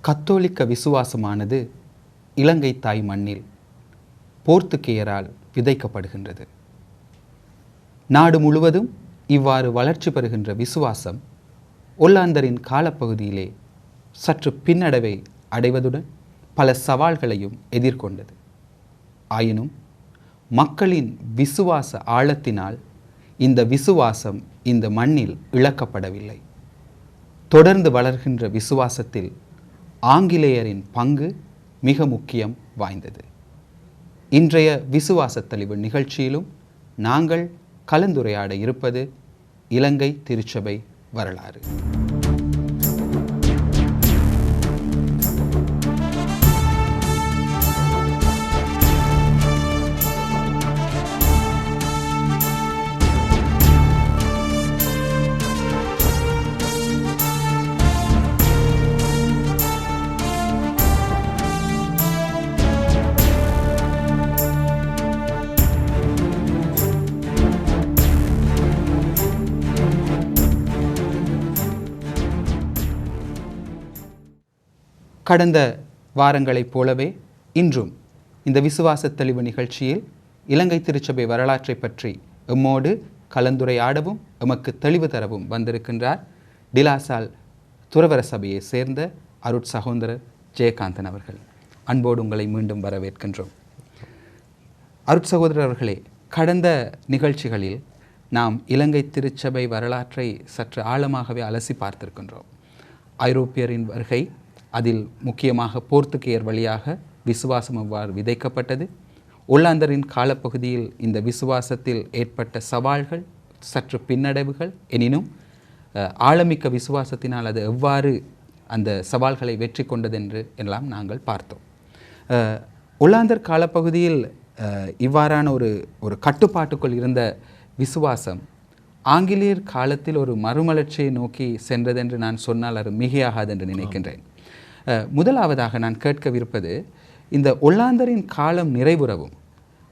கத்தோலிக்க விசுவாசமானது இலங்கை தாய் மண்ணில் போர்த்துக்கேயரால் விதைக்கப்படுகின்றது. நாடு முழுவதும் இவ்வாறு வளர்ச்சி பெறுகின்ற விசுவாசம் ஒல்லாந்தரின் காலப்பகுதியிலே சற்று பின்னடைவை அடைவதுடன் பல சவால்களையும் எதிர்கொண்டது. ஆயினும் மக்களின் விசுவாச ஆழத்தினால் இந்த விசுவாசம் இந்த மண்ணில் இழக்கப்படவில்லை. தொடர்ந்து வளர்கின்ற விசுவாசத்தில் ஆங்கிலேயரின் பங்கு மிக முக்கியம் வாய்ந்தது. இன்றைய விசுவாச தெளிவு நிகழ்ச்சியிலும் நாங்கள் கலந்துரையாட இருப்பது இலங்கை திருச்சபை வரலாறு. கடந்த வாரங்களைப் போலவே இன்றும் இந்த விசுவாச தெளிவு நிகழ்ச்சியில் இலங்கை திருச்சபை வரலாற்றை பற்றி எம்மோடு கலந்துரையாடவும் எமக்கு தெளிவு தரவும் வந்திருக்கின்றார் டிலாசால் துறவர சபையை சேர்ந்த அருட் சகோதரர் ஜெயகாந்தன் அவர்கள். அன்போடு உங்களை மீண்டும் வரவேற்கின்றோம். அருட் சகோதரர் அவர்களே கடந்த நிகழ்ச்சிகளில் நாம் இலங்கை திருச்சபை வரலாற்றை சற்று ஆழமாகவே அலசி பார்த்திருக்கின்றோம். ஐரோப்பியரின் வருகை அதில் முக்கியமாக போர்த்துகேயர் வழியாக விசுவாசம் அவ்வாறு விதைக்கப்பட்டது. ஒல்லாந்தரின் காலப்பகுதியில் இந்த விசுவாசத்தில் ஏற்பட்ட சவால்கள் சற்று பின்னடைவுகள் எனினும் ஆழமிக்க விசுவாசத்தினால் அது எவ்வாறு அந்த சவால்களை வெற்றி கொண்டதென்று எல்லாம் நாங்கள் பார்த்தோம். ஒல்லாந்தர் காலப்பகுதியில் இவ்வாறான ஒரு ஒரு கட்டுப்பாட்டுக்குள் இருந்த விசுவாசம் ஆங்கிலேயர் காலத்தில் ஒரு மறுமலர்ச்சியை நோக்கி சென்றதென்று நான் சொன்னால் அது மிகையாகாது என்று நினைக்கின்றேன். முதலாவதாக நான் கேட்கவிருப்பது இந்த ஒல்லாந்தரின் காலம் நிறைவுறவும்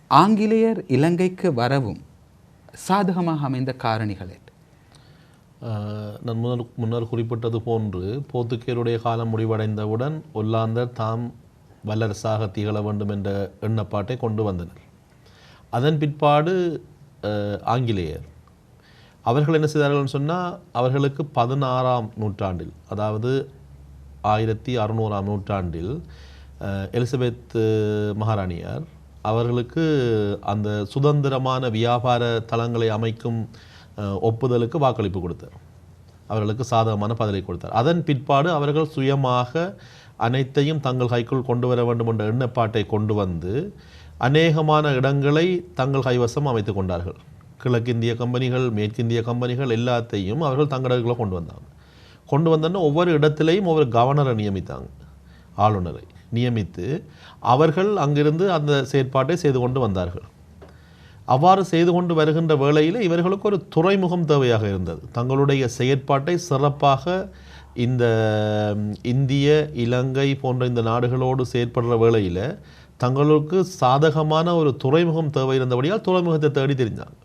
ஆங்கிலேயர் இலங்கைக்கு வரவும் சாதகமாக அமைந்த காரணிகளே நான் முன்னர் முன்னர் குறிப்பிட்டது போன்று போர்த்துகேயருடைய காலம் முடிவடைந்தவுடன் ஒல்லாந்தர் தாம் வல்லரசாக திகழ வேண்டும் என்ற எண்ணப்பாட்டை கொண்டு வந்தனர். அதன் பிற்பாடு ஆங்கிலேயர். அவர்கள் என்ன செய்தார்கள்னு சொன்னால் அவர்களுக்கு பதினாறாம் நூற்றாண்டில் அதாவது ஆயிரத்தி அறுநூறாம் நூற்றாண்டில் எலிசபெத் மகாராணியார் அவர்களுக்கு அந்த சுதந்திரமான வியாபார தளங்களை அமைக்கும் ஒப்புதலுக்கு வாக்களிப்பு கொடுத்தார். அவர்களுக்கு சாதகமான பதிலை கொடுத்தார். அதன் பிற்பாடு அவர்கள் சுயமாக அனைத்தையும் தங்கள் கைக்குள் கொண்டு வர வேண்டும் என்ற எண்ணப்பாட்டை கொண்டு வந்து அநேகமான இடங்களை தங்கள் கைவசம் அமைத்து கொண்டார்கள். கிழக்கிந்திய கம்பெனிகள் மேற்கிந்திய கம்பெனிகள் எல்லாத்தையும் அவர்கள் தங்களுக்குள்ள கொண்டு வந்தாங்க. கொண்டு வந்தோன்னா ஒவ்வொரு இடத்துலையும் ஒவ்வொரு கவர்னரை நியமித்தாங்க. ஆளுநரை நியமித்து அவர்கள் அங்கிருந்து அந்த செயற்பாட்டை செய்து கொண்டு வந்தார்கள். அவ்வாறு செய்து கொண்டு வருகின்ற வேளையில் இவர்களுக்கு ஒரு துறைமுகம் தேவையாக இருந்தது. தங்களுடைய செயற்பாட்டை சிறப்பாக இந்த இந்திய இலங்கை போன்ற இந்த நாடுகளோடு செயற்படுற வேளையில் தங்களுக்கு சாதகமான ஒரு துறைமுகம் தேவை இருந்தபடியால் துறைமுகத்தை தேடி தெரிஞ்சாங்க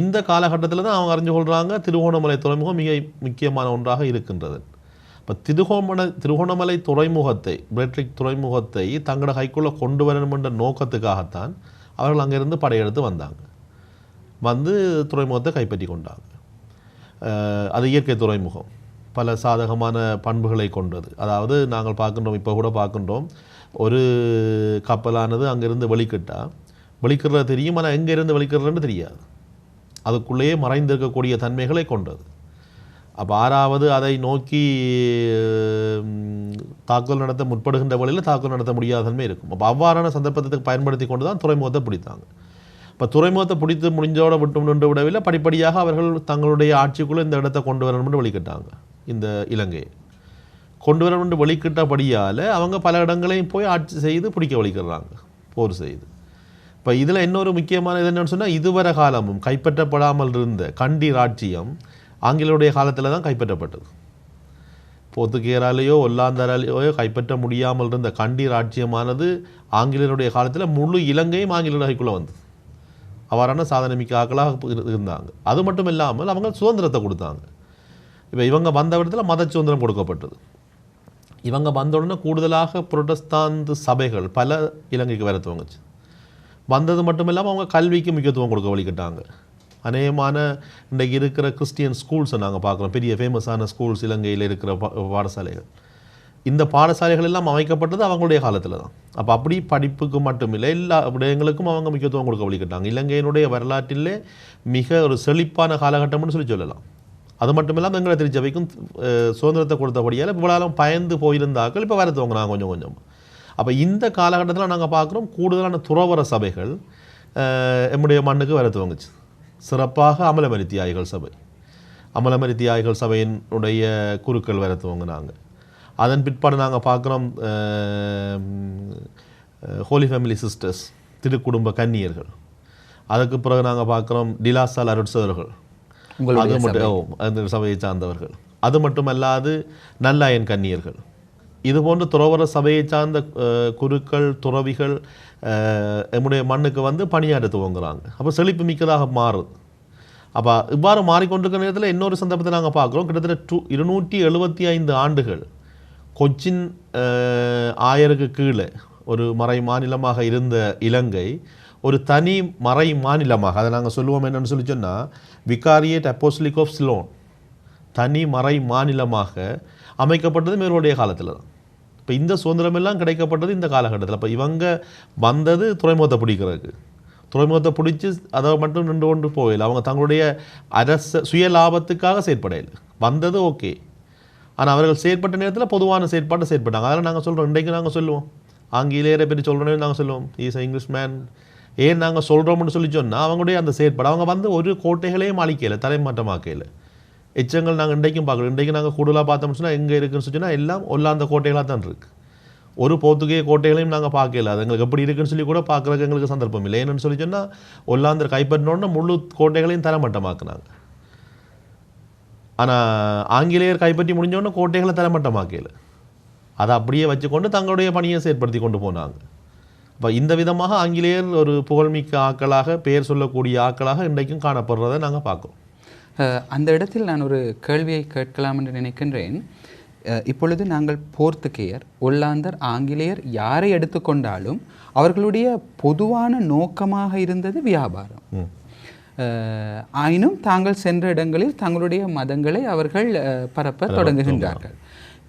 இந்த காலகட்டத்தில் தான் அவங்க அறிஞ்சு கொள்கிறாங்க திருகோணமலை துறைமுகம் மிக முக்கியமான ஒன்றாக இருக்கின்றது. இப்போ திருகோணமலை திருகோணமலை துறைமுகத்தை பிரெட்ரிக் துறைமுகத்தை தங்களோட கைக்குள்ளே கொண்டு வரணும் என்ற நோக்கத்துக்காகத்தான் அவர்கள் அங்கேருந்து படையெடுத்து வந்தாங்க. வந்து துறைமுகத்தை கைப்பற்றி கொண்டாங்க. அது இயற்கை துறைமுகம். பல சாதகமான பண்புகளை கொண்டது. அதாவது நாங்கள் பார்க்கின்றோம் இப்போ கூட பார்க்கின்றோம். ஒரு கப்பலானது அங்கேருந்து வெளிக்கிட்டால் வெளிக்கிடுறது தெரியும் ஆனால் எங்கேருந்து வெளிக்கிறதுன்னு தெரியாது. அதுக்குள்ளேயே மறைந்திருக்கக்கூடிய தன்மைகளை கொண்டது. அப்போ ஆறாவது அதை நோக்கி தாக்குதல் நடத்த முற்படுகின்ற வழியில் தாக்குதல் நடத்த முடியாத தன்மை இருக்கும். அப்போ அவ்வாறான சந்தர்ப்பத்துக்கு பயன்படுத்தி கொண்டு தான் துறைமுகத்தை பிடித்தாங்க. இப்போ துறைமுகத்தை பிடித்து முடிஞ்சோட விட்டு நின்று விடவில்லை. படிப்படியாக அவர்கள் தங்களுடைய ஆட்சிக்குள்ளே இந்த இடத்தை கொண்டு வரணும்னு வெளிக்கிட்டாங்க இந்த இலங்கையை. கொண்டு வரணும்னு வெளிக்கிட்டபடியால் அவங்க பல இடங்களையும் போய் ஆட்சி செய்து பிடிக்க வலிக்கிறாங்க போர் செய்து. இப்போ இதில் இன்னொரு முக்கியமான இது என்னென்னு சொன்னால் இதுவரை காலமும் கைப்பற்றப்படாமல் இருந்த கண்டி ராட்சியம் ஆங்கிலேயருடைய காலத்தில் தான் கைப்பற்றப்பட்டது. போர்த்துகேயராலேயோ ஒல்லாந்தராலேயோ கைப்பற்ற முடியாமல் இருந்த கண்டி ராட்சியமானது ஆங்கிலேயருடைய காலத்தில் முழு இலங்கையும் ஆங்கிலேயர்களுக்குள்ளே வந்தது. அவ்வாறான சாதனை மிக்க ஆக்களாக இரு- இருந்தாங்க. அது மட்டும் இல்லாமல் அவங்க சுதந்திரத்தை கொடுத்தாங்க. இப்போ இவங்க வந்த இடத்துல மத சுதந்திரம் கொடுக்கப்பட்டது. இவங்க வந்த உடனே கூடுதலாக புரொட்டஸ்தாந்து சபைகள் பல இலங்கைக்கு வர துவங்குச்சு. வந்தது மட்டும் இல்லாமல் அவங்க கல்விக்கு முக்கியத்துவம் கொடுக்க வழிகிட்டாங்க. அநேகமான இன்றைக்கு இருக்கிற கிறிஸ்டியன் ஸ்கூல்ஸை நாங்கள் பார்க்குறோம். பெரிய ஃபேமஸான ஸ்கூல்ஸ் இலங்கையில் இருக்கிற பாடசாலைகள். இந்த பாடசாலைகள் எல்லாம் அமைக்கப்பட்டது அவங்களுடைய காலத்தில் தான். அப்போ அப்படி படிப்புக்கு மட்டுமில்லை எல்லா விடயங்களுக்கும் அவங்க முக்கியத்துவம் கொடுக்க வழிகிட்டாங்க. இலங்கையினுடைய வரலாற்றிலே மிக ஒரு செழிப்பான காலகட்டம்னு சொல்லி சொல்லலாம். அது மட்டும் இல்லாமல் எங்களை திருச்சபைக்கும் சுதந்திரத்தை கொடுத்தபடியால் இவ்வளோ பயந்து போயிருந்தாக்கள் இப்போ வர துவங்கினாங்க கொஞ்சம் கொஞ்சம். அப்போ இந்த காலகட்டத்தில் நாங்கள் பார்க்குறோம் கூடுதலான துறவர சபைகள் எம்முடைய மண்ணுக்கு வர துவங்குச்சு. சிறப்பாக அமலமரி தியாகிகள் சபை. அமலமரி தியாகிகள் சபையினுடைய குருக்கள் வர துவங்கினாங்க. அதன் பிற்பாடு நாங்கள் பார்க்குறோம் ஹோலி ஃபேமிலி சிஸ்டர்ஸ் திருக்குடும்ப கன்னியர்கள். அதுக்கு பிறகு நாங்கள் பார்க்குறோம் டிலாசால் அருட்சவர்கள் அது மட்டும் அந்த சபையை சார்ந்தவர்கள். அது மட்டுமல்லாது நல்லாயன் கன்னியர்கள். இதுபோன்று துறவர சபையை சார்ந்த குருக்கள் துறவிகள் நம்முடைய மண்ணுக்கு வந்து பணியாற்ற துவங்குறாங்க அப்போ செழிப்பு மிக்கதாக மாறுது. அப்போ இவ்வாறு மாறிக்கொண்டிருக்கிற நேரத்தில் இன்னொரு சந்தர்ப்பத்தை நாங்கள் பார்க்குறோம். கிட்டத்தட்ட டூ இருநூற்றி எழுபத்தி ஐந்து ஆண்டுகள் கொச்சின் ஆயருக்கு கீழே ஒரு மறை மாநிலமாக இருந்த இலங்கை ஒரு தனி மறை மாநிலமாக அதை நாங்கள் சொல்லுவோம் என்னென்னு சொல்லி சொன்னால் விகாரியேட் அப்போஸ்லிக் ஆஃப் சிலோன் தனி மறை மாநிலமாக அமைக்கப்பட்டது மேலோடைய காலத்தில் தான். இப்போ இந்த சுதந்திரமெல்லாம் கிடைக்கப்பட்டது இந்த காலகட்டத்தில். அப்போ இவங்க வந்தது துறைமுகத்தை பிடிக்கிறதுக்கு. துறைமுகத்தை பிடிச்சி அதை மட்டும் நின்று கொண்டு போகல. அவங்க தங்களுடைய அரச சுய லாபத்துக்காக செயற்படையில வந்தது ஓகே. ஆனால் அவர்கள் செயற்பட்ட நேரத்தில் பொதுவான செயற்பாட்டை செயற்பட்டாங்க. அதெல்லாம் நாங்கள் சொல்கிறோம் இன்றைக்கு நாங்கள் சொல்லுவோம். ஆங்கிலேயரை பற்றி சொல்கிறோன்னே நாங்கள் சொல்லுவோம். இஸ் இங்கிலீஷ் மேன் ஏன் நாங்கள் சொல்கிறோம்னு சொல்லி சொன்னால் அவங்களுடைய அந்த செயற்பாடு. அவங்க வந்து ஒரு கோட்டைகளையும் அழிக்கலை தலைமாற்றமாக்கலை எச்சங்கள் நாங்கள் இன்றைக்கும் பார்க்குறோம். இன்றைக்கு நாங்கள் கூடுதலாக பார்த்தோம்னு சொன்னால் எங்கே இருக்குன்னு சொன்னால் எல்லாம் ஒல்லாந்த கோட்டைகளாக தான் இருக்குது ஒரு போர்த்துகேய கோட்டைகளையும் நாங்கள் பார்க்கல. அது எங்களுக்கு எப்படி இருக்குன்னு சொல்லி கூட பார்க்குறதுக்கு எங்களுக்கு சந்தர்ப்பம் இல்லை. ஏன்னு சொல்லி சொன்னால் ஒல்லாந்தர் கைப்பற்றினோடனே முழு கோட்டைகளையும் தரமட்டமாக்குனாங்க. ஆனால் ஆங்கிலேயர் கைப்பற்றி முடிஞ்சோடனே கோட்டைகளை தரமட்டமாக்கல. அதை அப்படியே வச்சுக்கொண்டு தங்களுடைய பணியை செயற்படுத்தி கொண்டு போனாங்க. இப்போ இந்த விதமாக ஆங்கிலேயர் ஒரு புகழ்மிக்க ஆக்களாக பெயர் சொல்லக்கூடிய ஆக்களாக இன்றைக்கும் காணப்படுறதை நாங்கள் பார்க்குறோம். அந்த இடத்தில் நான் ஒரு கேள்வியை கேட்கலாம் என்று நினைக்கின்றேன். இப்பொழுது நாங்கள் போர்த்துகேயர் ஒல்லாந்தர் ஆங்கிலேயர் யாரை எடுத்துக்கொண்டாலும் அவர்களுடைய பொதுவான நோக்கமாக இருந்தது வியாபாரம். ஆயினும் தாங்கள் சென்ற இடங்களில் தங்களுடைய மதங்களை அவர்கள் பரப்ப தொடங்குகின்றார்கள்.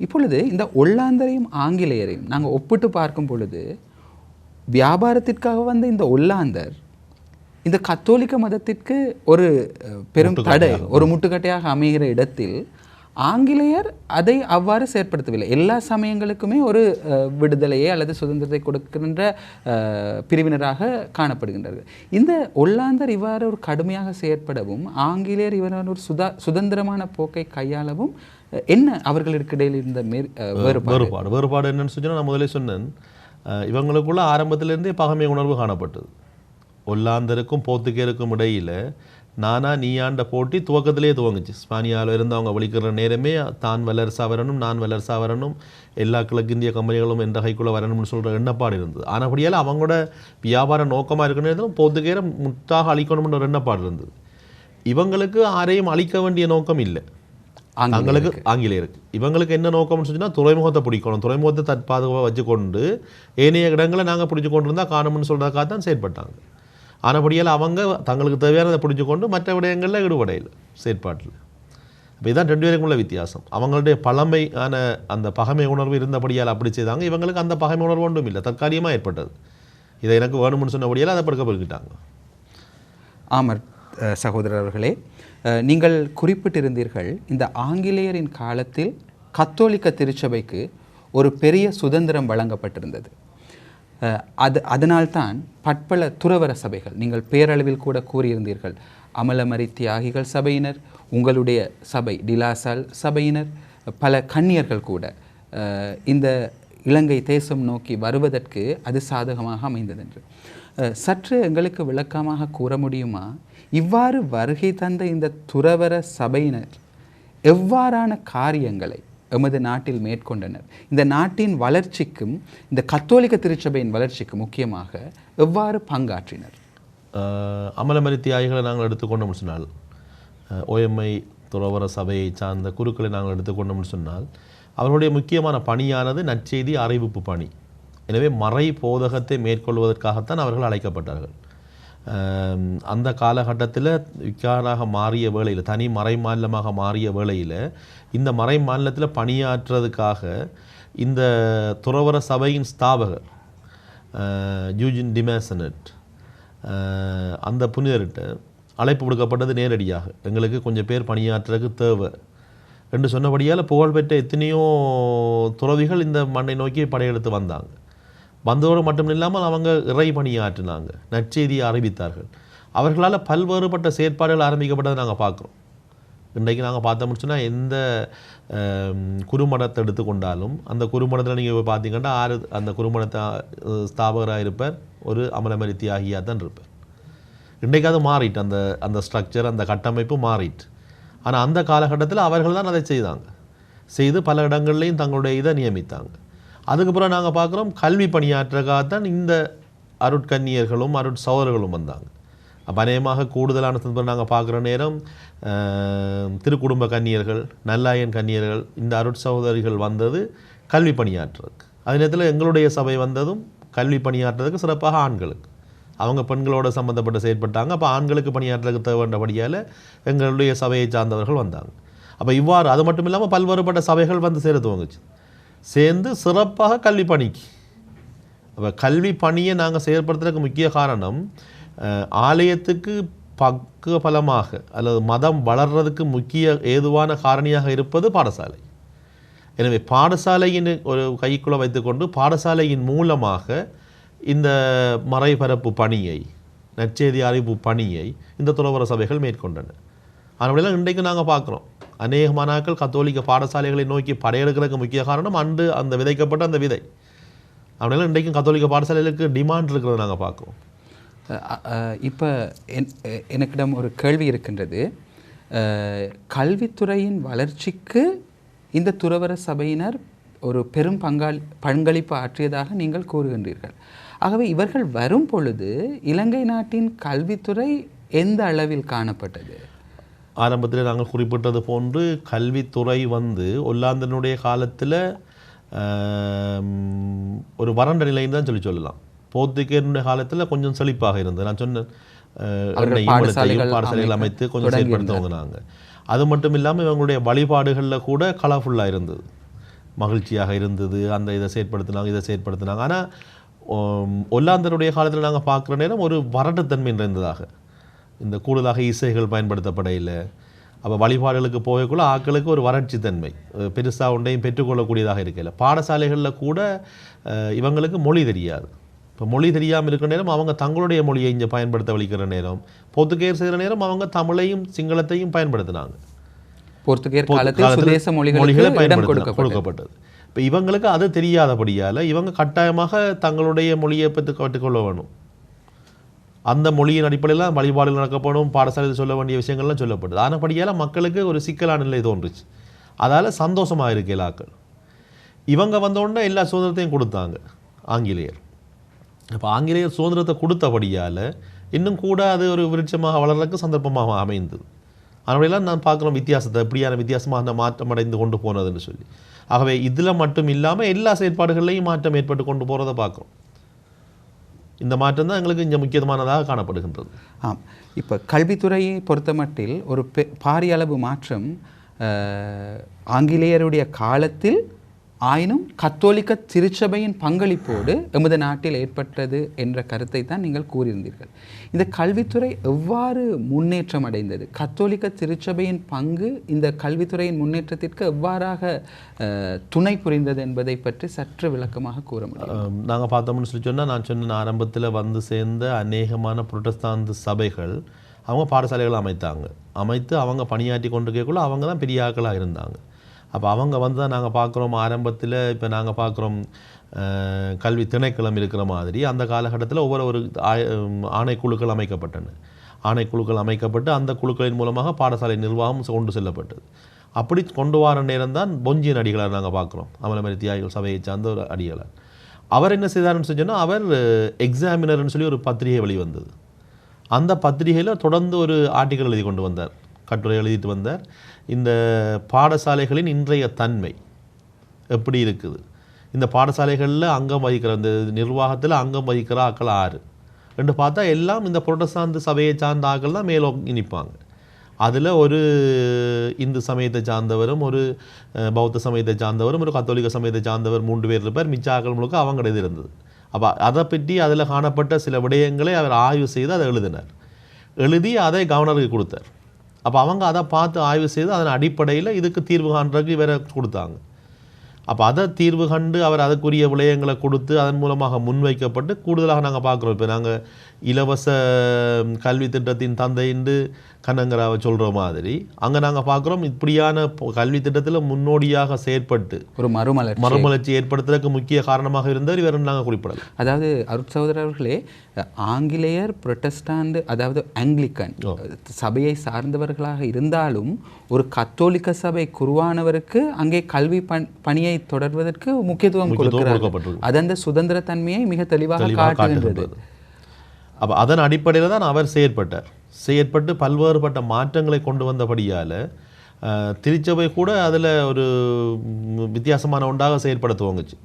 இப்பொழுது இந்த ஒல்லாந்தரையும் ஆங்கிலேயரையும் நாங்கள் ஒப்பிட்டு பார்க்கும் பொழுது வியாபாரத்திற்காக வந்த இந்த ஒல்லாந்தர் இந்த கத்தோலிக்க மதத்திற்கு ஒரு பெரும் தடை ஒரு முட்டுக்கட்டையாக அமைகிற இடத்தில் ஆங்கிலேயர் அதை அவ்வாறு செயற்படுத்தவில்லை. எல்லா சமயங்களுக்குமே ஒரு விடுதலையை அல்லது சுதந்திரத்தை கொடுக்கின்ற பிரிவினராக காணப்படுகின்றார்கள். இந்த ஒல்லாந்தர் இவ்வாறு ஒரு கடுமையாக செயற்படவும் ஆங்கிலேயர் இவ்வாறு ஒரு சுதா சுதந்திரமான போக்கை கையாளவும் என்ன அவர்களுக்கு இடையில் இருந்த வேறுபாடு? வேறுபாடு. என்னன்னு சொன்னா நான் முதலே சொன்னேன். இவங்களுக்குள்ள ஆரம்பத்திலிருந்தே பகைமை உணர்வு காணப்பட்டது. ஒல்லாந்தருக்கும் போர்த்துகேருக்கும் இடையில நானா நீயாண்ட போட்டி துவக்கத்திலே துவங்குச்சு. ஸ்பானியாவில் இருந்து அவங்க வலிக்கிற நேரமே தான் வல்லரசா வரணும் நான் வல்லரசா வரணும் எல்லா கிழக்கிந்திய கம்பெனிகளும் எந்த கைக்குள்ளே வரணும்னு சொல்கிற எண்ணப்பாடு இருந்தது. ஆனபடியால் அவங்களோட வியாபார நோக்கமாக நேரத்தில் போர்த்துகேரை முத்தாக அழிக்கணும்னு ஒரு எண்ணப்பாடு இருந்தது. இவங்களுக்கு யாரையும் அழிக்க வேண்டிய நோக்கம் இல்லை. தங்களுக்கு ஆங்கிலேயருக்கு. இவங்களுக்கு என்ன நோக்கம்னு சொன்னா துறைமுகத்தை பிடிக்கணும். துறைமுகத்தை தற்பாதுகாப்பாக வச்சுக்கொண்டு ஏனைய இடங்களை நாங்கள் பிடிச்சு கொண்டு இருந்தால் காணும்னு சொல்கிறதுக்காக தான் செயற்பட்டாங்க. ஆனபடியால் அவங்க தங்களுக்கு தேவையானதை புரிஞ்சுக்கொண்டு மற்ற விடயங்களில் ஈடுபடையில் செயற்பாட்டில். அப்போ இதுதான் ரெண்டு பேருக்கும் உள்ள வித்தியாசம். அவங்களுடைய பழமையான அந்த பகைமை உணர்வு இருந்தபடியால் அப்படி செய்தாங்க இவங்களுக்கு அந்த பகைமை உணர்வு ஒன்றும் இல்லை. தற்காலிகமாக ஏற்பட்டது. இதை எனக்கு வேணும்னு சொன்னபடியால் அதை படுக்க போய்கிட்டாங்க ஆமர் சகோதரர்களே நீங்கள் குறிப்பிட்டிருந்தீர்கள் இந்த ஆங்கிலேயரின் காலத்தில் கத்தோலிக்க திருச்சபைக்கு ஒரு பெரிய சுதந்திரம் வழங்கப்பட்டிருந்தது. அது அதனால்தான் பற்பல துறவர சபைகள் நீங்கள் பேரளவில் கூட கூறியிருந்தீர்கள் அமலமரி தியாகிகள் சபையினர் உங்களுடைய சபை டிலாசால் சபையினர் பல கன்னியர்கள் கூட இந்த இலங்கை தேசம் நோக்கி வருவதற்கு அது சாதகமாக அமைந்ததென்று என்று. சற்று எங்களுக்கு விளக்கமாக கூற முடியுமா? இவ்வாறு வருகை தந்த இந்த துறவர சபையினர் எவ்வாறான காரியங்களை எமது நாட்டில் மேற்கொண்டனர். இந்த நாட்டின் வளர்ச்சிக்கும் இந்த கத்தோலிக்க திருச்சபையின் வளர்ச்சிக்கும் முக்கியமாக எவ்வாறு பங்காற்றினர்? அமலமரி தியாகிகளை நாங்கள் எடுத்துக்கொண்டோம்னு சொன்னால் ஓஎம்ஐ துறவர சபையை சார்ந்த குருக்களை நாங்கள் எடுத்துக்கொண்டோம்னு சொன்னால் அவர்களுடைய முக்கியமான பணியானது நற்செய்தி அறிவிப்பு பணி. எனவே மறை போதகத்தை மேற்கொள்வதற்காகத்தான் அவர்கள் அழைக்கப்பட்டார்கள். அந்த காலகட்டத்தில் விக்காராக மாறிய வேளையில் தனி மறை மாநிலமாக மாறிய வேளையில் இந்த மறை மாநிலத்தில் பணியாற்றுறதுக்காக இந்த துறவர சபையின் ஸ்தாபகர் ஜூஜின் யூஜின் டிமேசனட் அந்த புனிதர்கிட்ட அழைப்பு கொடுக்கப்பட்டது நேரடியாக. எங்களுக்கு கொஞ்சம் பேர் பணியாற்றுறதுக்கு தேவை. என்று சொன்னபடியால் புகழ்பெற்ற எத்தனையோ துறவிகள் இந்த மண்ணை நோக்கி படையெடுத்து வந்தாங்க. வந்ததோடு மட்டும் இல்லாமல் அவங்க இறை பணியாற்றினாங்க. நற்செய்தியை அறிவித்தார்கள். அவர்களால் பல்வேறுபட்ட செயற்பாடுகள் ஆரம்பிக்கப்பட்டதை நாங்கள் பார்க்குறோம். இன்றைக்கு நாங்கள் பார்த்தோம்னு சொன்னால் எந்த குறுமடத்தை எடுத்துக்கொண்டாலும் அந்த குறுமடத்தில் நீங்கள் பார்த்தீங்கன்னா ஆறு அந்த குறுமடத்தை ஸ்தாபகராக இருப்பார். ஒரு அமலமரி தியாகியாக தான் இருப்பார். இன்றைக்கு அது மாறிட்டு அந்த அந்த ஸ்ட்ரக்சர் அந்த கட்டமைப்பு மாறிட்டு. ஆனால் அந்த காலகட்டத்தில் அவர்கள் தான் அதை செய்தாங்க. செய்து பல இடங்கள்லையும் தங்களுடைய இதை நியமித்தாங்க. அதுக்கப்புறம் நாங்கள் பார்க்குறோம் கல்வி பணியாற்றுறதுக்காகத்தான் இந்த அருட்கன்னியர்களும் அருட் சோதர்களும் வந்தாங்க. அப்போ அநேகமாக கூடுதலான சந்தர்ப்பம் நாங்கள் பார்க்குற நேரம் திருக்குடும்ப கன்னியர்கள் நல்லாயன் கன்னியர்கள் இந்த அருட் சகோதரிகள் வந்தது கல்வி பணியாற்றுறதுக்கு. அதே நேரத்தில் எங்களுடைய சபை வந்ததும் கல்வி பணியாற்றுறதுக்கு சிறப்பாக ஆண்களுக்கு. அவங்க பெண்களோட சம்மந்தப்பட்டு செயற்பட்டாங்க. அப்போ ஆண்களுக்கு பணியாற்றுறதுக்கு தேவைன்றபடியால் எங்களுடைய சபையை சார்ந்தவர்கள் வந்தாங்க. அப்போ இவ்வாறு அது மட்டும் இல்லாமல் பல்வேறுபட்ட சபைகள் வந்து சேர துவங்குச்சு. சேர்ந்து சிறப்பாக கல்வி பணிக்கு. அப்போ கல்வி பணியை நாங்கள் செயற்படுத்துறதுக்கு முக்கிய காரணம் ஆலயத்துக்கு பக்க பலமாக அல்லது மதம் வளர்றதுக்கு முக்கிய ஏதுவான காரணியாக இருப்பது பாடசாலை. எனவே பாடசாலையின் ஒரு கைக்குள்ள வைத்துக்கொண்டு பாடசாலையின் மூலமாக இந்த மறைபரப்பு பணியை நற்செய்தி அறிவு பணியை இந்த துறவர சபைகள் மேற்கொண்டன. அதனால இன்றைக்கு நாங்கள் பார்க்குறோம். அநேக மாணாக்கள் கத்தோலிக்க பாடசாலைகளை நோக்கி படையெடுக்கிறதுக்கு முக்கிய காரணம் அன்று அந்த விதைக்கப்பட்ட அந்த விதை. அதனால இன்றைக்கும் கத்தோலிக்க பாடசாலைகளுக்கு டிமாண்ட் இருக்கிறத நாங்கள் பார்க்குறோம். இப்போ எனக்கிடம் ஒரு கேள்வி இருக்கின்றது. கல்வித்துறையின் வளர்ச்சிக்கு இந்த துறவர சபையினர் ஒரு பெரும் பங்காளி பங்களிப்பு ஆற்றியதாக நீங்கள் கூறுகின்றீர்கள். ஆகவே இவர்கள் வரும் பொழுது இலங்கை நாட்டின் கல்வித்துறை எந்த அளவில் காணப்பட்டது? ஆரம்பத்தில் நாங்கள் குறிப்பிட்டது போன்று கல்வித்துறை வந்து ஒல்லாந்தனுடைய காலத்தில் ஒரு வறண்ட நிலைன்னு தான் சொல்லி சொல்லலாம். போர்த்துகேயனுடைய காலத்தில் கொஞ்சம் செழிப்பாக இருந்தது. நான் சொன்னேன் பாடசாலைகள் அமைத்து கொஞ்சம் செயற்படுத்தவங்க நாங்கள் அது மட்டும் இல்லாமல் இவங்களுடைய வழிபாடுகளில் கூட கலர்ஃபுல்லாக இருந்தது. மகிழ்ச்சியாக இருந்தது. அந்த இதை செயற்படுத்தினாங்க இதை செயற்படுத்தினாங்க. ஆனால் ஒல்லாந்தருடைய காலத்தில் நாங்கள் பார்க்குற நேரம் ஒரு வறட்டுத்தன்மை நிறைந்ததாக. இந்த கூடுதலாக இசைகள் பயன்படுத்தப்பட இல்லை. அப்போ வழிபாடுகளுக்கு போகக்குள்ள ஆட்களுக்கு ஒரு வறட்சி தன்மை. பெருசாக ஒன்றையும் பெற்றுக்கொள்ளக்கூடியதாக இருக்கல பாடசாலைகளில் கூட இவங்களுக்கு மொழி தெரியாது. இப்போ மொழி தெரியாமல் இருக்கிற நேரம் அவங்க தங்களுடைய மொழியை இங்கே பயன்படுத்த வலிக்கிற நேரம் போர்த்துகேயர் செய்கிற நேரம் அவங்க தமிழையும் சிங்களத்தையும் பயன்படுத்தினாங்க. போர்த்துகேயர் போர்த்து- காலத்தில் காலத்துல சுதேச மொழிகளை கொடுக்கப்பட்டது. கொடுக்கப்பட்டது. இப்போ இவங்களுக்கு அது தெரியாதபடியால் இவங்க கட்டாயமாக தங்களுடைய மொழியை பற்றி கற்றுக்கொள்ள வேணும். அந்த மொழியின் அடிப்படையில் வழிபாடுகள் நடக்கப்படும் பாடசாலையில் சொல்ல வேண்டிய விஷயங்கள்லாம் சொல்லப்படுது. ஆனப்படியால் மக்களுக்கு ஒரு சிக்கலான நிலை தோன்றுச்சு. அதால் சந்தோஷமாக இருக்கு இலாக்கள் இவங்க வந்தோடனே எல்லா சுதந்திரத்தையும் கொடுத்தாங்க ஆங்கிலேயர். அப்போ ஆங்கிலேயர் சுதந்திரத்தை கொடுத்தபடியால் இன்னும் கூட அது ஒரு விருட்சமாக வளர்றதுக்கு சந்தர்ப்பமாக அமைந்தது. அதனால நான் பார்க்குறோம் வித்தியாசத்தை எப்படியான வித்தியாசமாக அந்த மாற்றம் அடைந்து கொண்டு போனதுன்னு சொல்லி. ஆகவே இதில் மட்டும் இல்லாமல் எல்லா செயற்பாடுகள்லையும் மாற்றம் ஏற்பட்டு கொண்டு போகிறத பார்க்குறோம். இந்த மாற்றம் தான் எங்களுக்கு இங்கே முக்கியமானதாக காணப்படுகின்றது. ஆம். இப்போ கல்வித்துறையை பொறுத்தமட்டில் ஒரு பெ பாரிய அளவு மாற்றம் ஆங்கிலேயருடைய காலத்தில் ஆயினும் கத்தோலிக்க திருச்சபையின் பங்களிப்போடு எமது நாட்டில் ஏற்பட்டது என்ற கருத்தை தான் நீங்கள் கூறியிருந்தீர்கள். இந்த கல்வித்துறை எவ்வாறு முன்னேற்றம் அடைந்தது? கத்தோலிக்க திருச்சபையின் பங்கு இந்த கல்வித்துறையின் முன்னேற்றத்திற்கு எவ்வாறாக துணை புரிந்தது என்பதை பற்றி சற்று விளக்கமாக கூற முடியும். நாங்கள் பார்த்தோம்னு சொல்லி சொன்னால் நான் சொன்ன ஆரம்பத்தில் வந்து சேர்ந்த அநேகமான புரட்டஸ்தாந்து சபைகள் அவங்க பாடசாலைகளை அமைத்தாங்க. அமைத்து அவங்க பணியாற்றி கொண்டு இருக்கக்குள்ள அவங்க தான் பெரிய இருந்தாங்க. அப்போ அவங்க வந்து தான் நாங்கள் பார்க்குறோம் ஆரம்பத்தில் இப்போ நாங்கள் பார்க்குறோம் கல்வி திணைக்களம் இருக்கிற மாதிரி அந்த காலகட்டத்தில் ஒவ்வொரு ஒரு ஆணைக்குழுக்கள் அமைக்கப்பட்டன. ஆணைக்குழுக்கள் அமைக்கப்பட்டு அந்த குழுக்களின் மூலமாக பாடசாலை நிர்வாகம் கொண்டு செல்லப்பட்டது. அப்படி கொண்டு வர நேரம் தான் பொஞ்சியன் அடிகளார் நாங்கள் பார்க்குறோம். அமலமரி தியாகிகள் சபையை சார்ந்த ஒரு அடிகளார். அவர் என்ன செய்தார்னு சொன்னால் அவர் எக்ஸாமினர்னு சொல்லி ஒரு பத்திரிகை வெளிவந்தது. அந்த பத்திரிகையில் தொடர்ந்து ஒரு ஆர்டிக்கல் எழுதி கொண்டு வந்தார். கட்டுரை எழுதிட்டு வந்தார். இந்த பாடசாலைகளின் இன்றைய தன்மை எப்படி இருக்குது? இந்த பாடசாலைகளில் அங்கம் வகிக்கிற இந்த நிர்வாகத்தில் அங்கம் வகிக்கிற ஆக்கள் ஆறு. என்று பார்த்தா எல்லாம் இந்த புரொட்டஸ்தாந்து சபையை சார்ந்த ஆக்கள் தான் மேலோ இனிப்பாங்க. அதில் ஒரு இந்து சமயத்தை சார்ந்தவரும் ஒரு பௌத்த சமயத்தை சார்ந்தவரும் ஒரு கத்தோலிக்க சமயத்தை சார்ந்தவர் மூன்று பேர் இருப்பார். மிச்ச ஆக்கள் முழுக்க அவங்க இது இருந்தது. அப்போ அதை பற்றி அதில் காணப்பட்ட சில விடயங்களை அவர் ஆய்வு செய்து அதை எழுதினார். எழுதி அதை கவர்னருக்கு கொடுத்தார். அப்போ அவங்க அதை பார்த்து ஆய்வு செய்து அதன் அடிப்படையில் இதுக்கு தீர்வு காண்றதுக்கு இவரை கொடுத்தாங்க. அப்போ அதை தீர்வு கண்டு அவர் அதுக்குரிய விளையங்களை கொடுத்து அதன் மூலமாக முன்வைக்கப்பட்டு கூடுதலாக நாங்கள் பார்க்குறோம். இப்போ நாங்கள் இலவச கல்வி திட்டத்தின் தந்தைன்னு கண்ணங்கராவை சொல்கிற மாதிரி அங்கே நாங்கள் பார்க்குறோம் இப்படியான கல்வி திட்டத்தில் முன்னோடியாக செயற்பட்டு ஒரு மறுமலர்ச்சி. மறுமலர்ச்சி ஏற்படுத்துறதுக்கு முக்கிய காரணமாக இருந்தவர் இவர் நாங்கள் குறிப்பிடலாம். அதாவது அருட்சகோதரர் அவர்களே ஆங்கிலேயர் புரொட்டஸ்டாண்ட் அதாவது ஆங்கிலிக்கன் சபையை சார்ந்தவர்களாக இருந்தாலும் ஒரு கத்தோலிக்க சபை குருவானவருக்கு அங்கே கல்வி பண் பணியை தொடர்வதற்கு முக்கியத்துவம் கொடுக்கிறார். அது அந்த சுதந்திர தன்மையை மிக தெளிவாக காட்டுகின்றது. அப்போ அதன் அடிப்படையில் தான் அவர் செயற்பட்டார். செயற்பட்டு பல்வேறுபட்ட மாற்றங்களை கொண்டு வந்தபடியால் திருச்சபை கூட அதில் ஒரு வித்தியாசமான ஒன்றாக செயற்பட துவங்குச்சு.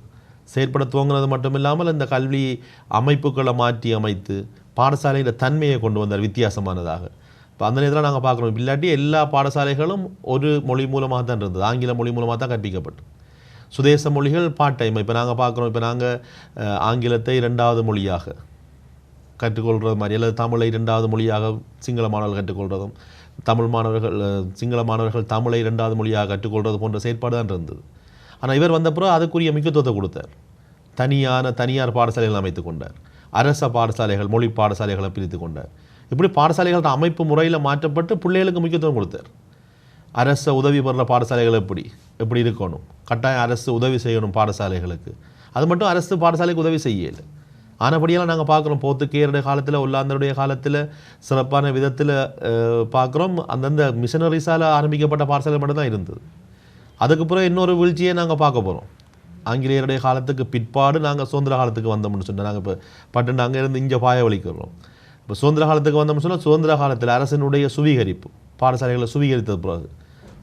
செயற்பட துவங்குனது மட்டும் இல்லாமல் இந்த கல்வி அமைப்புகளை மாற்றி அமைத்து பாடசாலையில் தன்மையை கொண்டு வந்தார் வித்தியாசமானதாக. இப்போ அந்த நேரத்தில் நாங்கள் பார்க்குறோம் இல்லாட்டி எல்லா பாடசாலைகளும் ஒரு மொழி மூலமாக தான் இருந்தது. ஆங்கில மொழி மூலமாக தான் கற்பிக்கப்பட்டு சுதேச மொழிகள் பார்ட் டைம் இப்போ நாங்கள் பார்க்குறோம் இப்போ நாங்கள் ஆங்கிலத்தை இரண்டாவது மொழியாக கற்றுக்கொள்கிறது மாதிரி அல்லது தமிழை இரண்டாவது மொழியாக சிங்கள மாணவர்கள் கற்றுக்கொள்வதும் தமிழ் மாணவர்கள் சிங்கள மாணவர்கள் தமிழை இரண்டாவது மொழியாக கற்றுக்கொள்வது போன்ற செயற்பாடு தான் இருந்தது. ஆனால் இவர் வந்தப்புறம் அதுக்குரிய முக்கியத்துவத்தை கொடுத்தார். தனியான தனியார் பாடசாலைகள் அமைத்து கொண்டார். அரச பாடசாலைகள் மொழி பாடசாலைகளை பிரித்து கொண்டார். இப்படி பாடசாலைகளோட அமைப்பு முறையில் மாற்றப்பட்டு பிள்ளைகளுக்கு முக்கியத்துவம் கொடுத்தார். அரச உதவி பெறுற பாடசாலைகள் எப்படி எப்படி இருக்கணும்? கட்டாயம் அரசு உதவி செய்யணும் பாடசாலைகளுக்கு. அது மட்டும் அரசு பாடசாலைக்கு உதவி செய்யலை. ஆனபடியெல்லாம் நாங்கள் பார்க்குறோம். போத்துக்கேருடைய காலத்தில் உள்ளாந்தருடைய காலத்தில் சிறப்பான விதத்தில் பார்க்குறோம். அந்தந்த மிஷனரிஸால் ஆரம்பிக்கப்பட்ட பாடசாலை மட்டும்தான் இருந்தது. அதுக்கு பிறகு இன்னொரு வீழ்ச்சியை நாங்கள் பார்க்க போகிறோம் ஆங்கிலேயருடைய காலத்துக்கு பிற்பாடு நாங்கள் சுதந்திர காலத்துக்கு வந்தோம்னு சொன்னால் நாங்கள் இப்போ பட்டு அங்கே இருந்து இங்கே பாய வலிக்கிறோம் இப்போ சுதந்திர காலத்துக்கு வந்தோம்னு சொன்னால் சுதந்திர காலத்தில் அரசினுடைய சுவீகரிப்பு பாடசாலைகளை சுவீகரித்தது பிறகு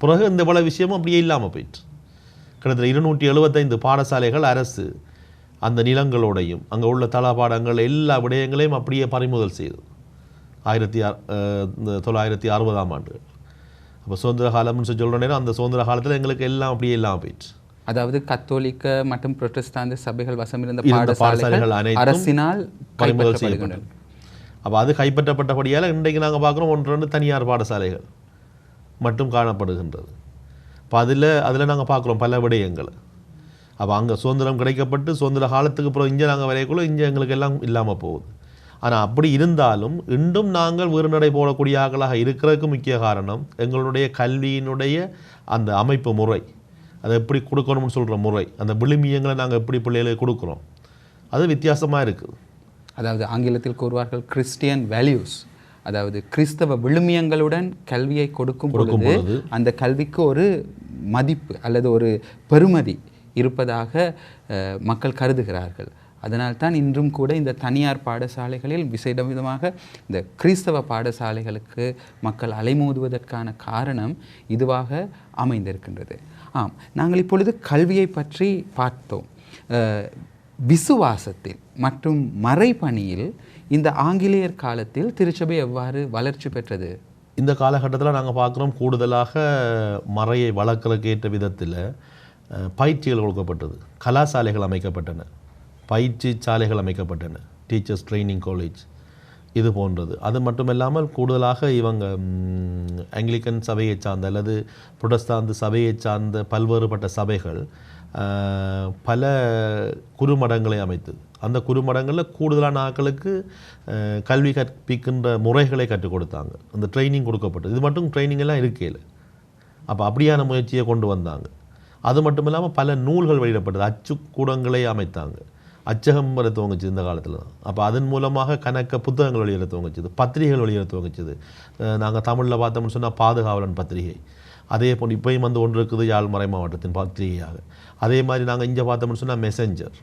பிறகு இந்த பல விஷயமும் அப்படியே இல்லாமல் போயிட்டு கிட்டத்தட்ட இருநூற்றி எழுபத்தைந்து பாடசாலைகள் அரசு அந்த நிலங்களோடையும் அங்கே உள்ள தளபாடங்கள் எல்லா விடயங்களையும் அப்படியே பறிமுதல் செய்தது. ஆயிரத்தி தொள்ளாயிரத்தி அறுபதாம் ஆண்டுகள் அப்போ சுதந்திர காலம்னு சொல்லி சொல்கிற நேரம் அந்த சுதந்திர காலத்தில் எங்களுக்கு எல்லாம் அப்படியே இல்லாமல் போயிடுச்சு. அதாவது கத்தோலிக்க மற்றும் புரொட்டஸ்டாந்து சபைகள் வசம் இருந்த பாடசாலைகள் அரசினால் பறிமுதல் செய்யப்பட்டது. அப்போ அது கைப்பற்றப்பட்டபடியால் இன்றைக்கு நாங்கள் பார்க்குறோம் ஒன்று ரெண்டு தனியார் பாடசாலைகள் மட்டும் காணப்படுகின்றது. இப்போ அதில் அதில் நாங்கள் பார்க்குறோம் பல விடயங்களை. அப்போ அங்கே சுதந்திரம் கிடைக்கப்பட்டு சுதந்திர காலத்துக்கு அப்புறம் இங்கே நாங்கள் வரையக்குள்ள இங்கே எங்களுக்கு எல்லாம் இல்லாமல் போகுது. ஆனால் அப்படி இருந்தாலும் இன்றும் நாங்கள் வீறுநடை போடக்கூடிய ஆட்களாக இருக்கிறதுக்கு முக்கிய காரணம் எங்களுடைய கல்வியினுடைய அந்த அமைப்பு முறை. அதை எப்படி கொடுக்கணும்னு சொல்கிற முறை. அந்த விழுமியங்களை நாங்கள் எப்படி பிள்ளைகளுக்கு கொடுக்குறோம். அது வித்தியாசமாக இருக்குது. அதாவது ஆங்கிலத்தில் கூறுவார்கள் கிறிஸ்டியன் வேல்யூஸ் அதாவது கிறிஸ்தவ விழுமியங்களுடன் கல்வியை கொடுக்கும் பொழுது அந்த கல்விக்கு ஒரு மதிப்பு அல்லது ஒரு பெருமதி இருப்பதாக மக்கள் கருதுகிறார்கள். அதனால்தான் இன்றும் கூட இந்த தனியார் பாடசாலைகளில் விசேட விதமாக இந்த கிறிஸ்தவ பாடசாலைகளுக்கு மக்கள் அலைமோதுவதற்கான காரணம் இதுவாக அமைந்திருக்கின்றது. ஆம் நாங்கள் இப்பொழுது கல்வியை பற்றி பார்த்தோம். விசுவாசத்தில் மற்றும் மறைபணியில் இந்த ஆங்கிலேயர் காலத்தில் திருச்சபை எவ்வாறு வளர்ச்சி பெற்றது? இந்த காலகட்டத்தில் நாங்கள் பார்க்குறோம் கூடுதலாக மறையை வளர்க்குறதுக்கு ஏற்ற விதத்தில் பயிற்சிகள் கொடுக்கப்பட்டது. கலாசாலைகள் அமைக்கப்பட்டன. பயிற்சி சாலைகள் அமைக்கப்பட்டன. டீச்சர்ஸ் ட்ரைனிங் காலேஜ் இது போன்றது. அது மட்டும் இல்லாமல் கூடுதலாக இவங்க ஆங்கிலிக்கன் சபையை சார்ந்த அல்லது புரொட்டஸ்தாந்து சபையை சார்ந்த பல்வேறுபட்ட சபைகள் பல குறுமடங்களை அமைத்து அந்த குறுமடங்களில் கூடுதலான ஆக்களுக்கு கல்வி கற்பிக்கின்ற முறைகளை கற்றுக் கொடுத்தாங்க. அந்த ட்ரைனிங் கொடுக்கப்பட்டது. இது மட்டும் ட்ரைனிங் எல்லாம் இருக்கையில். அப்போ அப்படியான முயற்சியை கொண்டு வந்தாங்க. அது மட்டும் இல்லாமல் பல நூல்கள் வெளியிடப்பட்டது. அச்சுக்கூடங்களை அமைத்தாங்க. அச்சகம் வர துவங்குச்சு இந்த காலத்தில். தான் அப்போ அதன் மூலமாக கணக்க புத்தகங்கள் வெளியிட துவங்குச்சுது பத்திரிகைகள் வெளியிட துவங்குச்சுது நாங்கள் தமிழில் பார்த்தோம்னு சொன்னால் பாதுகாவலன் பத்திரிகை. அதே போல் இப்பயும் வந்து ஒன்று இருக்குது யாழ்மறை மாவட்டத்தின் பத்திரிகையாக. அதே மாதிரி நாங்கள் இங்கே பார்த்தோம்னு சொன்னால் மெசஞ்சர்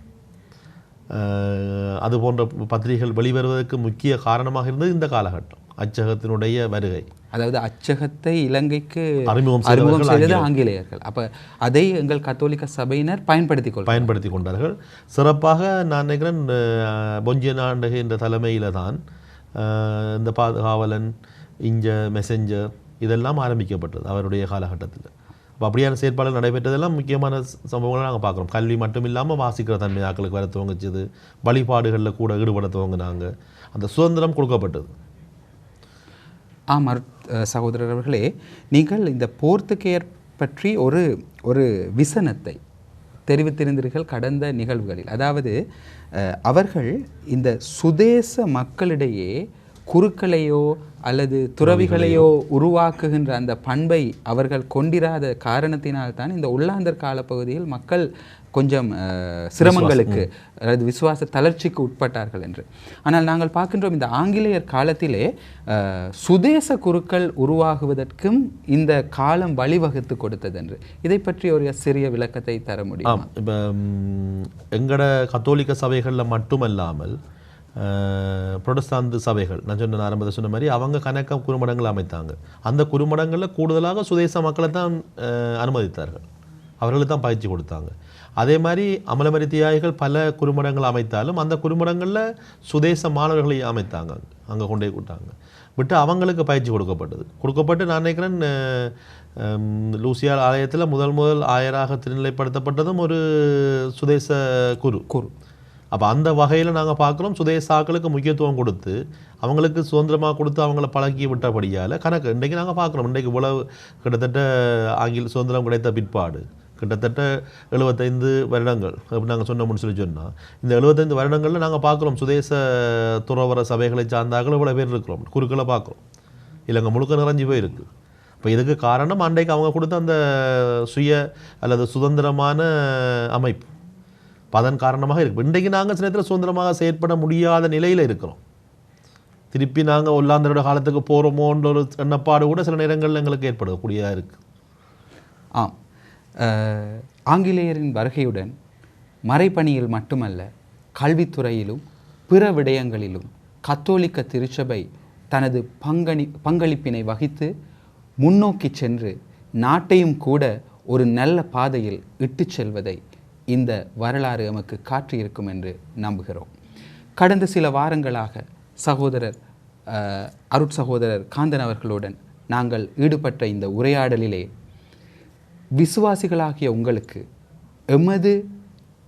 அது போன்ற பத்திரிகைகள் வெளிவருவதற்கு முக்கிய காரணமாக இருந்தது இந்த காலகட்டம். அச்சகத்தினுடைய வருகை. அதாவது அச்சகத்தை இலங்கைக்கு அறிமுகம் செய்தது ஆங்கிலேயர்கள். அப்ப அதை எங்கள் கத்தோலிக்க சபையினர் பயன்படுத்திக் கொள் பயன்படுத்தி கொண்டார்கள். சிறப்பாக நான் நினைக்கிறேன் பொஞ்சிய நாண்டகை என்ற தலைமையில தான் இந்த பாதுகாவலன் இஞ்ச மெசஞ்சர் இதெல்லாம் ஆரம்பிக்கப்பட்டது அவருடைய காலகட்டத்தில். அப்போ அப்படியான செயற்பாடுகள் நடைபெற்றதெல்லாம் முக்கியமான சம்பவங்களை நாங்கள் பார்க்குறோம். கல்வி மட்டும் இல்லாமல் வாசிக்கிற தன்மை ஆக்களுக்கு வர துவங்கிச்சது வழிபாடுகளில் கூட ஈடுபட துவங்கினாங்க. அந்த சுதந்திரம் கொடுக்கப்பட்டது. ஆம் அருட் அஹ், சகோதரர் அவர்களே நீங்கள் இந்த போர்த்துகேயர் பற்றி ஒரு ஒரு விசனத்தை தெரிவித்திருந்தீர்கள் கடந்த நிகழ்வுகளில். அதாவது அவர்கள் இந்த சுதேச மக்களிடையே குருக்களையோ அல்லது துறவிகளையோ உருவாக்குகின்ற அந்த பண்பை அவர்கள் கொண்டிராத காரணத்தினால்தான் இந்த உள்ளாந்தர் காலப்பகுதியில் மக்கள் கொஞ்சம் சிரமங்களுக்கு அதாவது விசுவாச தளர்ச்சிக்கு உட்பட்டார்கள் என்று. ஆனால் நாங்கள் பார்க்கின்றோம் இந்த ஆங்கிலேயர் காலத்திலே சுதேச குருக்கள் உருவாகுவதற்கும் இந்த காலம் வழிவகுத்து கொடுத்தது என்று இதை பற்றி ஒரு சிறிய விளக்கத்தை தர முடியும்? இப்போ எங்களோட கத்தோலிக்க சபைகளில் மட்டுமல்லாமல் அஹ், புரொட்டஸ்தாந்து சபைகள் நான் சொன்ன ஆரம்பத்தில் சொன்ன மாதிரி அவங்க கணக்க குறுமடங்கள் அமைத்தாங்க. அந்த குறுமடங்களில் கூடுதலாக சுதேச மக்களை தான் அனுமதித்தார்கள். அவர்களுக்கு தான் பயிற்சி கொடுத்தாங்க. அதே மாதிரி அமலமரி தியாகிகள் பல குறுமடங்கள் அமைத்தாலும் அந்த குறுமடங்களில் சுதேச மாணவர்களை அமைத்தாங்க அங்கே. கொண்டே விட்டாங்க விட்டு அவங்களுக்கு பயிற்சி கொடுக்கப்பட்டது. கொடுக்கப்பட்டு நான் நினைக்கிறேன் அஹ், ஹம், லூசியா ஆலயத்தில் முதல் முதல் ஆயராக திருநிலைப்படுத்தப்பட்டதும் ஒரு சுதேச குரு. குரு. அப்போ அந்த வகையில் நாங்கள் பார்க்குறோம் சுதேசாக்களுக்கு முக்கியத்துவம் கொடுத்து அவங்களுக்கு சுதந்திரமாக கொடுத்து அவங்கள பழக்கி விட்டபடியால் கணக்கு இன்றைக்கு நாங்கள் பார்க்குறோம் இன்றைக்கு இவ்வளவு கிட்டத்தட்ட ஆங்கில சுதந்திரம் கிடைத்த பிற்பாடு. கிட்டத்தட்ட எழுபத்தைந்து வருடங்கள். அப்படி நாங்கள் சொன்னோம்னு சொல்லி சொன்னால் இந்த எழுபத்தைந்து வருடங்களில் நாங்கள் பார்க்குறோம். சுதேச துறவர சபைகளை சார்ந்தார்கள் இவ்வளோ பேர் இருக்கிறோம். குருக்களை பார்க்குறோம். இல்லைங்க முழுக்க நிறைஞ்சு போயிருக்கு. இப்போ இதுக்கு காரணம் அன்றைக்கு அவங்க கொடுத்த அந்த சுய அல்லது சுதந்திரமான அமைப்பு. இப்போ அதன் காரணமாக இருக்கு. இன்றைக்கு நாங்கள் சில நேரத்தில் சுதந்திரமாக செயற்பட முடியாத நிலையில் இருக்கிறோம். திருப்பி நாங்கள் ஒல்லாந்தரோட காலத்துக்கு போகிறோமோன்ற ஒரு எண்ணப்பாடு கூட சில நேரங்களில் எங்களுக்கு ஏற்படக்கூடியதாக இருக்குது ஆ ஆங்கிலேயரின் வருகையுடன் மறைப்பணியில் மட்டுமல்ல கல்வித்துறையிலும் பிற விடயங்களிலும் கத்தோலிக்க திருச்சபை தனது பங்கனி பங்களிப்பினை வகித்து முன்னோக்கி சென்று நாட்டையும் கூட ஒரு நல்ல பாதையில் இட்டு செல்வதை இந்த வரலாறு எமக்கு காற்றியிருக்கும் என்று நம்புகிறோம். கடந்த சில வாரங்களாக சகோதரர் அருட்சகோதரர் அருட் சகோதரர் காந்தன் அவர்களுடன் நாங்கள் ஈடுபட்ட இந்த உரையாடலிலே விசுவாசிகளாகிய உங்களுக்கு எமது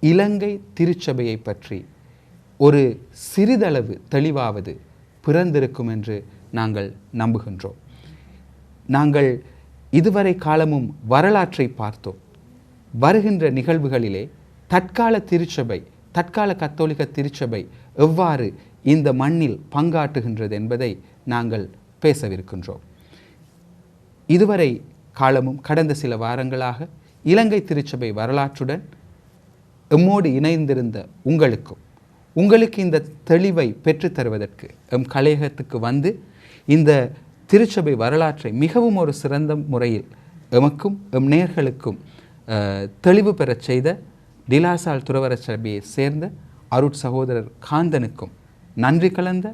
இலங்கை திருச்சபையை பற்றி ஒரு சிறிதளவு தெளிவாவது பிறந்திருக்கும் என்று நாங்கள் நம்புகின்றோம். நாங்கள் இதுவரை காலமும் வரலாற்றை பார்த்தோம். வருகின்ற நிகழ்வுகளிலே தற்கால திருச்சபை தற்கால கத்தோலிக்க திருச்சபை எவ்வாறு இந்த மண்ணில் பங்காற்றுகின்றது என்பதை நாங்கள் பேசவிருக்கின்றோம். இதுவரை காலமும் கடந்த சில வாரங்களாக இலங்கை திருச்சபை வரலாற்றுடன் எம்மோடு இணைந்திருந்த உங்களுக்கும் உங்களுக்கு இந்த தெளிவை பெற்றுத் தருவதற்கு எம் கலையகத்துக்கு வந்து இந்த திருச்சபை வரலாற்றை மிகவும் ஒரு சிறந்த முறையில் எமக்கும் எம் நேர்களுக்கும் தெளிவு பெறச் செய்த டிலாசால் துறவர சபையை சேர்ந்த அருட் சகோதரர் காந்தனுக்கும் நன்றி கலந்த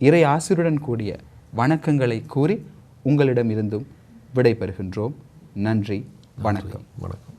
இறை ஆசிருடன் கூடிய வணக்கங்களை கூறி உங்களிடமிருந்தும் விடைபெறுகின்றோம். நன்றி வணக்கம். வணக்கம்.